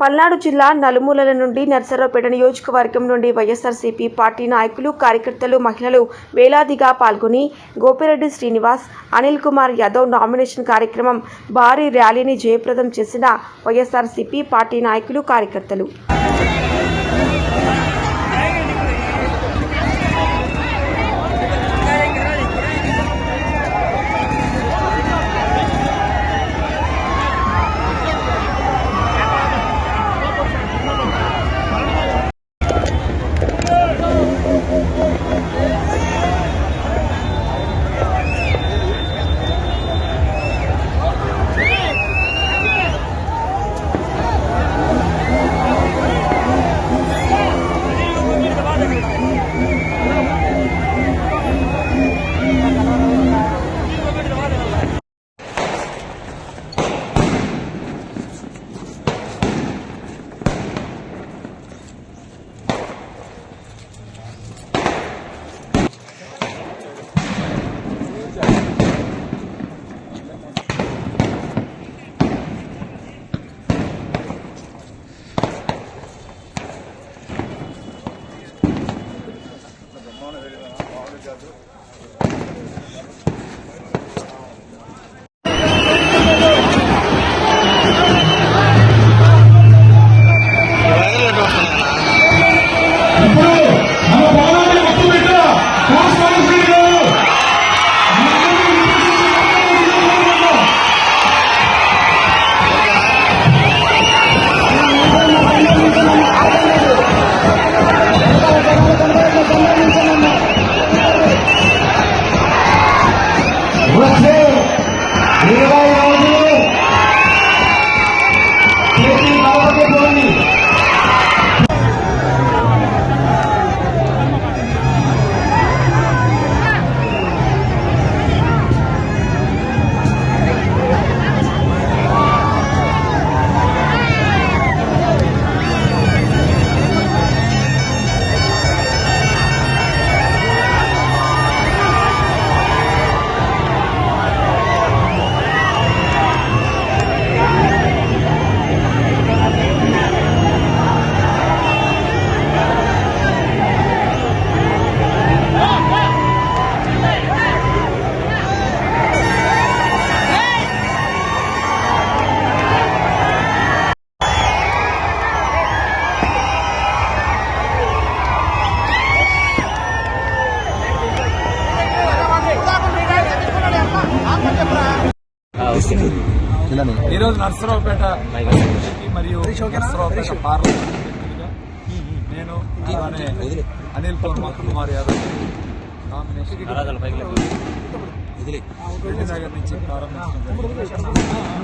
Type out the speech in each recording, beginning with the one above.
పల్నాడు జిల్లా నలుమూలల నుండి నర్సరావుపేట నియోజకవర్గం నుండి వైఎస్ఆర్సీపీ పార్టీ నాయకులు కార్యకర్తలు మహిళలు వేలాదిగా పాల్గొని గోపిరెడ్డి శ్రీనివాస్ అనిల్ కుమార్ యాదవ్ నామినేషన్ కార్యక్రమం భారీ ర్యాలీని జయప్రదం చేసిన వైఎస్ఆర్సీపీ పార్టీ నాయకులు కార్యకర్తలు. ఈ రోజు నర్సరావుపేట మరియు నర్సరావుపేట పార్లమెంట్ నేను అలానే అనిల్ కుమార్ కుమార్ యాదవ్ నగర్ నుంచి ప్రారంభించడం.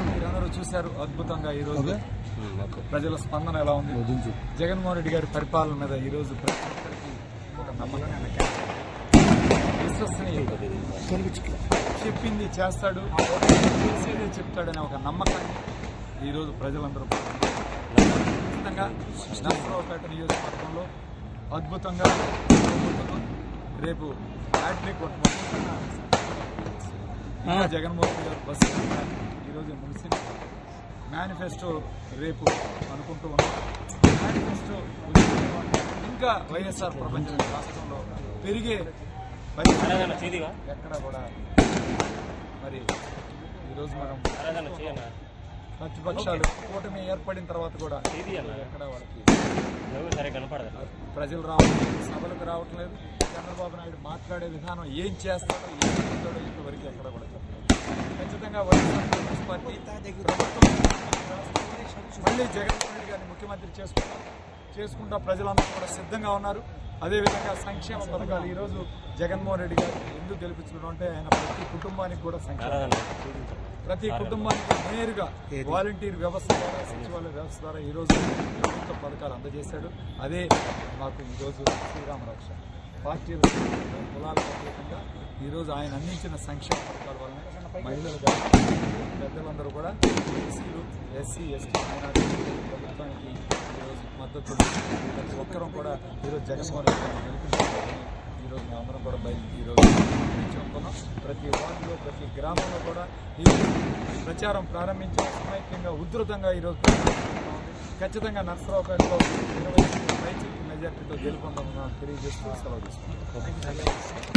మీరందరూ చూశారు అద్భుతంగా ఈ రోజు ప్రజల స్పందన ఎలా ఉంది? జగన్మోహన్ రెడ్డి గారి పరిపాలన మీద ఈ రోజు ప్రతి ఒక్కరికి ఒక నమ్మకమైన విశ్వసనీయత చెప్పింది చేస్తాడు. చేసేదే చెప్తాడనే ఒక నమ్మకాన్ని ఈరోజు ప్రజలందరూ. ఖచ్చితంగా నర్సరావుపేట నియోజకవర్గంలో అద్భుతంగా. రేపు హ్యాట్రిక్ జగన్మోహన్ రెడ్డి గారు బస్సు. ఈరోజు ముగిసింది. మేనిఫెస్టో రేపు అనుకుంటూ ఉన్నాం. మేనిఫెస్టో ఇంకా వైఎస్ఆర్ ప్రపంచం రాష్ట్రంలో పెరిగే పరిస్థితి ఎక్కడ కూడా మరి ఈరోజు మనం ప్రతిపక్షాలు కూటమి ఏర్పడిన తర్వాత కూడా ఎక్కడ వాళ్ళకి ప్రజలు రావట్లేదు సభలకు రావట్లేదు. చంద్రబాబు నాయుడు మాట్లాడే విధానం ఏం చేస్తాడో ఏం చేస్తాడో ఇంతవరకు ఎక్కడ కూడా ఖచ్చితంగా వైఎస్ఆర్ పార్టీ ప్రభుత్వం మళ్ళీ జగన్మోహన్ రెడ్డి గారిని ముఖ్యమంత్రి చేసుకుంటాం చేసుకుంటా ప్రజలందరూ కూడా సిద్ధంగా ఉన్నారు. అదేవిధంగా సంక్షేమ పథకాలు ఈరోజు జగన్మోహన్ రెడ్డి గారు ఎందుకు గెలిపించడం అంటే ఆయన ప్రతి కుటుంబానికి కూడా సంక్షేమ ప్రతి కుటుంబానికి నేరుగా వాలంటీర్ వ్యవస్థ ద్వారా సచివాలయ వ్యవస్థ ద్వారా ఈరోజు ప్రభుత్వ పథకాలు అందజేశాడు. అదే మాకు ఈరోజు శ్రీరామ రక్ష పార్టీల కులాలకు అతీతంగా ఈరోజు ఆయన అందించిన సంక్షేమ పథకాల వలన మహిళలు కానీ పెద్దలందరూ కూడా ఎస్సీలు ఎస్సీ ఎస్టీ మైనార్టీ ప్రభుత్వానికి ఈరోజు మద్దతు ప్రతి ఒక్కరూ కూడా ఈరోజు జగన్మోహన్ రెడ్డి గారిని గెలిపించుకోవాలని ఈరోజు మేము అందరం కూడా బయట ఈరోజు చెప్తున్నాం ప్రతి వార్డులో ప్రతి గ్రామంలో కూడా ఈ ప్రచారం ప్రారంభించిన సమైక్యంగా ఉధృతంగా ఈరోజు. ఖచ్చితంగా నర్సరావుపేటలో ఇరవై పైచిలకు మెజార్టీతో గెలుపొందామని తెలియజేస్తూ సెలవు తీసుకుంటాం